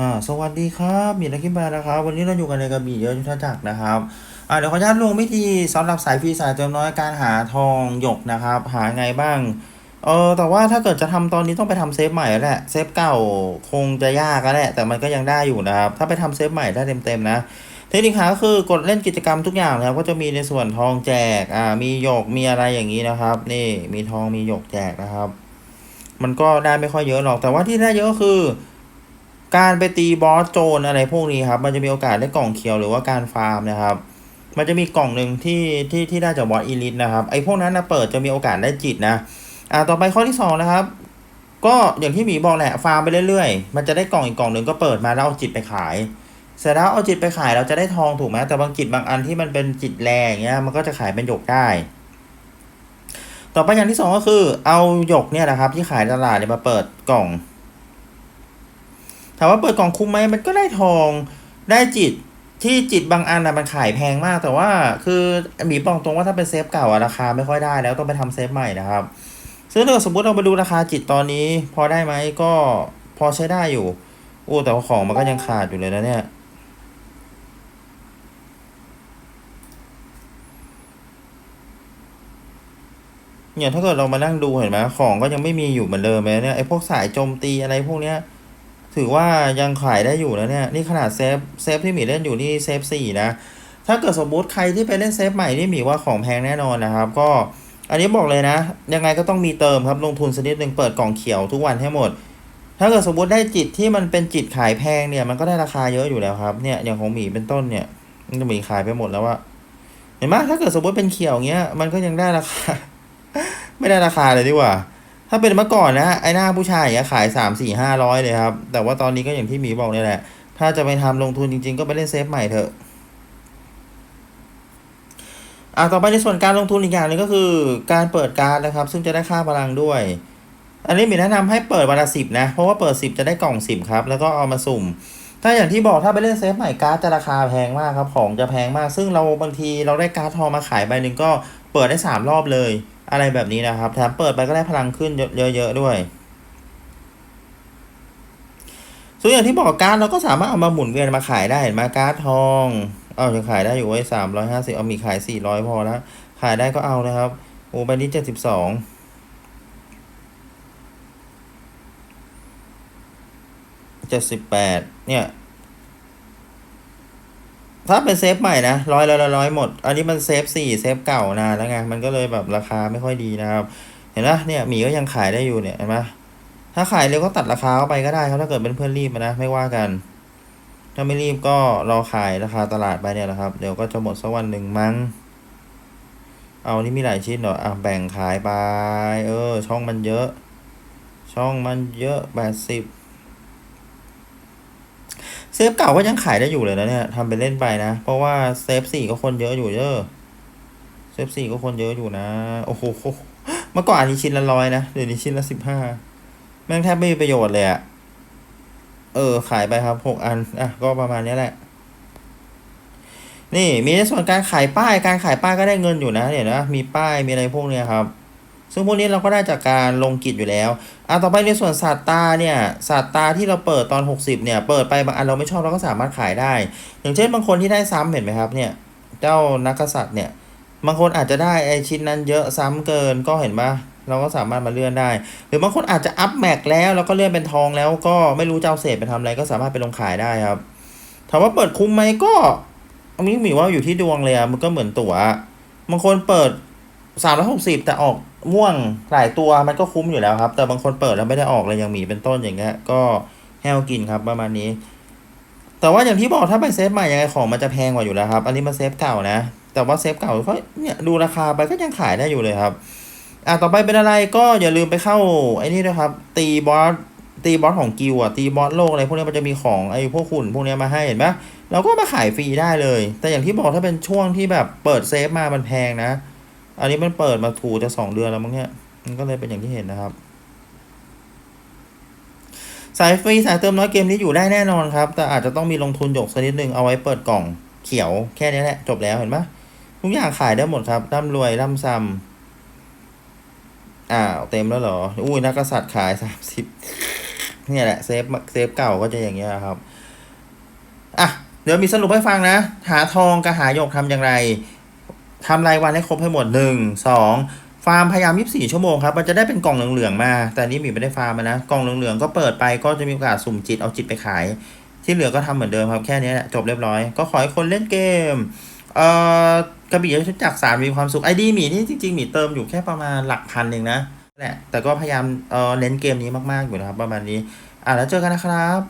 อ่าสวัสดีครับมีนักกินบานะครับ วันนี้เราอยู่กันในกระบี่เยอะยุทธจักรนะครับอ่าเดี๋ยวขออนุญาตลงวิธีสำหรับสายฟรีสายเติมน้อยการหาทองหยกนะครับ หาไงบ้างเออแต่ว่าถ้าเกิดจะทำตอนนี้ต้องไปทำเซฟใหม่แล้วแหละเซฟเก่าคงจะยากแล้วแหละแต่มันก็ยังได้อยู่นะครับ ถ้าไปทำเซฟใหม่ได้เต็มๆนะเทคนิคหาก็คือกดเล่นกิจกรรมทุกอย่างนะครับก็จะมีในส่วนทองแจกอ่ามีหยกมีอะไรอย่างนี้นะครับ นี่มีทองมีหยกแจกนะครับ มันก็ได้ไม่ค่อยเยอะหรอกแต่ว่าที่ได้เยอะก็คือ การไปตีบอสโจรอะไรพวกนี้ครับ มันจะมีโอกาสได้กล่องเขียวหรือว่าการฟาร์มนะครับ มันจะมีกล่องหนึ่งที่ที่ที่ได้จากบอสอีลิทนะครับไอ้พวกนั้นนะเปิดจะมีโอกาสได้จิตนะอ่าต่อไปข้อที่สองนะครับก็อย่างที่หมีบอกแหละฟาร์มไปเรื่อยๆ มันจะได้กล่องอีกกล่องหนึ่งก็เปิดมาแล้วเอาจิตไปขาย เสร็จแล้วเอาจิตไปขายเราจะได้ทองถูกไหมแต่บางจิตบางอันที่มันเป็นจิตแรงเงี้ยมันก็จะขายเป็นหยกได้ ต่อไปอย่างที่สองก็คือเอาหยกเนี่ยนะครับที่ขายตลาดเนี่ยมาเปิดกล่อง ถามว่าเปิดกล่องคุ้มไหมมันก็ได้ทองได้จิตที่จิตบางอันนะมันขายแพงมาก แต่ว่าคือหมีบอกตรงว่าถ้าเป็นเซฟเก่าอะราคาไม่ค่อยได้แล้วต้องไปทำเซฟใหม่นะครับ ซึ่งถ้าสมมติเราไปดูราคาจิตตอนนี้ พอได้ไหมก็พอใช้ได้อยู่โอ้แต่ว่าของมันก็ยังขาดอยู่เลยนะเนี่ยเนี่ยถ้าเกิดเรามานั่งดูเห็นไหมของก็ยังไม่มีอยู่เหมือนเดิมเลยเนี่ยไอ้พวกสายโจมตีอะไรพวกเนี้ย ถือว่ายังขายได้อยู่นะเนี่ย นี่ขนาดเซฟเซฟที่หมีเล่นอยู่นี่เซฟสี่นะ ถ้าเกิดสมมุติใครที่ไปเล่นเซฟใหม่นี่หมีว่าของแพงแน่นอนนะครับ ก็อันนี้บอกเลยนะ ยังไงก็ต้องมีเติมครับลงทุนสักนิดหนึ่งเปิดกล่องเขียวทุกวันให้หมด ถ้าเกิดสมมติได้จิตที่มันเป็นจิตขายแพงเนี่ยมันก็ได้ราคาเยอะอยู่แล้วครับเนี่ยอย่างของหมีเป็นต้นเนี่ยมันจะหมีขายไปหมดแล้วว่าเห็นไหมถ้าเกิดสมมติเป็นเขียวเงี้ยมันก็ยังได้ราคา ไม่ได้ราคาเลยดีกว่า ถ้าเป็นเมื่อก่อนนะไอ้หน้าผู้ชายอย่างเงี้ยขายสามสี่ห้าร้อยเลยครับ แต่ว่าตอนนี้ก็อย่างที่หมีบอกนี่แหละ ถ้าจะไปทำลงทุนจริง ๆ ก็ไปเล่นเซฟใหม่เถอะอะต่อไปในส่วนการลงทุนอีกอย่างหนึงก็คือการเปิดการ์ดนะครับ ซึ่งจะได้ค่าพลังด้วย อันนี้มีแนะนำให้เปิดวันละสิบนะ เพราะว่าเปิดสิบจะได้กล่องสิบครับ แล้วก็เอามาสุ่ม ถ้าอย่างที่บอกถ้าไปเล่นเซฟใหม่การ์ดจะราคาแพงมากครับ ของจะแพงมาก ซึ่งเราบางทีเราได้การ์ดทองมาขายใบหนึ่งก็เปิดได้สามรอบเลย อะไรแบบนี้นะครับแถมเปิดไปก็ได้พลังขึ้นเยอะๆด้วยส่วนอย่างที่บอกการ์ดเราก็สามารถเอามาหมุนเวียนมาขายได้เห็นไหมการ์ดทอง เอาจะขายได้อยู่ไว้สามร้อยห้าสิบเอามีขายสี่ร้อยพอแล้ว ขายได้ก็เอานะครับ โอ้ใบนี้เจ็ดสิบสองเจ็ดสิบแปดเนี่ย ถ้าเป็นเซฟใหม่นะร้อยร้อยร้อยหมด อันนี้มันเซฟสี่เซฟเก่านานแล้วไงมันก็เลยแบบราคาไม่ค่อยดีนะครับ เห็นไหมเนี่ยหมีก็ยังขายได้อยู่เนี่ยเห็นไหมถ้าขายเร็วก็ตัดราคาเข้าไปก็ได้ครับถ้าเกิดเป็นเพื่อนรีบนะไม่ว่ากัน ถ้าไม่รีบก็รอขายราคาตลาดไปเนี่ยแหละครับ เดี๋ยวก็จะหมดสักวันหนึ่งมั้งเอานี่มีหลายชิ้นเหรออะแบ่งขายไป เออ ช่องมันเยอะ ช่องมันเยอะแปดสิบ เซฟเก่าก็ยังขายได้อยู่เลยนะเนี่ยทำไปเล่นไปนะ เพราะว่าเซฟสี่ก็คนเยอะอยู่เยอะเซฟสี่ก็คนเยอะอยู่นะ โอ้โหเมื่อก่อนอันนี้ชิ้นละร้อยนะเดี๋ยวนี้ชิ้นละสิบห้าแม่งแทบไม่มีประโยชน์เลยอะเออ ขายไปครับหกอัน อะ ก็ประมาณนี้แหละ นี่มีในส่วนการขายป้าย การขายป้ายก็ได้เงินอยู่นะ เดี๋ยวนะ มีป้าย มีอะไรพวกเนี้ยครับ ซึ่งพวกนี้เราก็ได้จากการลงกิจอยู่แล้วอะต่อไปในส่วนศาตตาเนี่ยศาตตาที่เราเปิดตอน 60เนี่ยเปิดไปบางอันเราไม่ชอบเราก็สามารถขายได้ อย่างเช่นบางคนที่ได้ซ้ำเห็นไหมครับเนี่ยเจ้านักกษัตริย์เนี่ยบางคนอาจจะได้ไอชิ้นนั้นเยอะซ้ำเกินก็เห็นปะเราก็สามารถมาเลื่อนได้ หรือบางคนอาจจะอัพแม็กแล้วแล้วก็เลื่อนเป็นทองแล้วก็ไม่รู้จะเอาเศษไปทำอะไรก็สามารถไปลงขายได้ครับถามว่าเปิดคุ้มไหมก็อันนี้หมีว่าอยู่ที่ดวงเลยอะมันก็เหมือนตั๋วบางคนเปิด สามร้อยหกสิบแต่ออกม่วงหลายตัวมันก็คุ้มอยู่แล้วครับ แต่บางคนเปิดแล้วไม่ได้ออกเลยย่างมีเป็นต้นอย่างเงี้ยก็แห้วกินครับประมาณนี้ แต่ว่าอย่างที่บอกถ้าไปเซฟใหม่ยังไงของมันจะแพงกว่าอยู่แล้วครับ อันนี้มาเซฟเก่านะ แต่ว่าเซฟเก่าก็เนี่ยดูราคาไปก็ยังขายได้อยู่เลยครับอะต่อไปเป็นอะไรก็อย่าลืมไปเข้าไอ้นี่ด้วยครับ ตีบอสตีบอสของกิวอะตีบอสโลกอะไรพวกนี้มันจะมีของไอ้พวกหุ่นพวกนี้มาให้เห็นปะเราก็มาขายฟรีได้เลย แต่อย่างที่บอกถ้าเป็นช่วงที่แบบเปิดเซฟมามันแพงนะ อันนี้มันเปิดมาถูจะสองเดือนแล้วมั้งเนี่ย มันก็เลยเป็นอย่างที่เห็นนะครับ สายฟรีสายเติมน้อยเกมนี้อยู่ได้แน่นอนครับ แต่อาจจะต้องมีลงทุนหยกสักนิดนึงเอาไว้เปิดกล่องเขียวแค่นี้แหละ จบแล้วเห็นปะทุกอย่างขายได้หมดครับร่ำรวยร่ำซ้ำอ้าวเต็มแล้วเหรอ อุ้ยนักกษัตริย์ขายสามสิบเนี่ยแหละเซฟเซฟเก่าก็จะอย่างเงี้ยครับ อะ เดี๋ยวมีสรุปให้ฟังนะ หาทองกับหาหยกทำอย่างไร ทำรายวันให้ครบให้หมดหนึ่งสองฟาร์มพยายาม 24 ชั่วโมงครับ มันจะได้เป็นกล่องเหลืองๆมา แต่อันนี้หมีไม่ได้ฟาร์มนะ กล่องเหลืองๆก็เปิดไปก็จะมีโอกาสสุ่มจิตเอาจิตไปขาย ที่เหลือก็ทำเหมือนเดิมครับ แค่นี้แหละจบเรียบร้อย ก็ขอให้คนเล่นเกม เอ่อกระบี่ชุดจักสารมีความสุข ไอดีหมีนี่จริงๆหมีเติมอยู่แค่ประมาณหลักพันเองนะแหละ แต่ก็พยายามเอ่อเน้นเกมนี้มากๆอยู่นะครับประมาณนี้ อะแล้วเจอกันนะครับ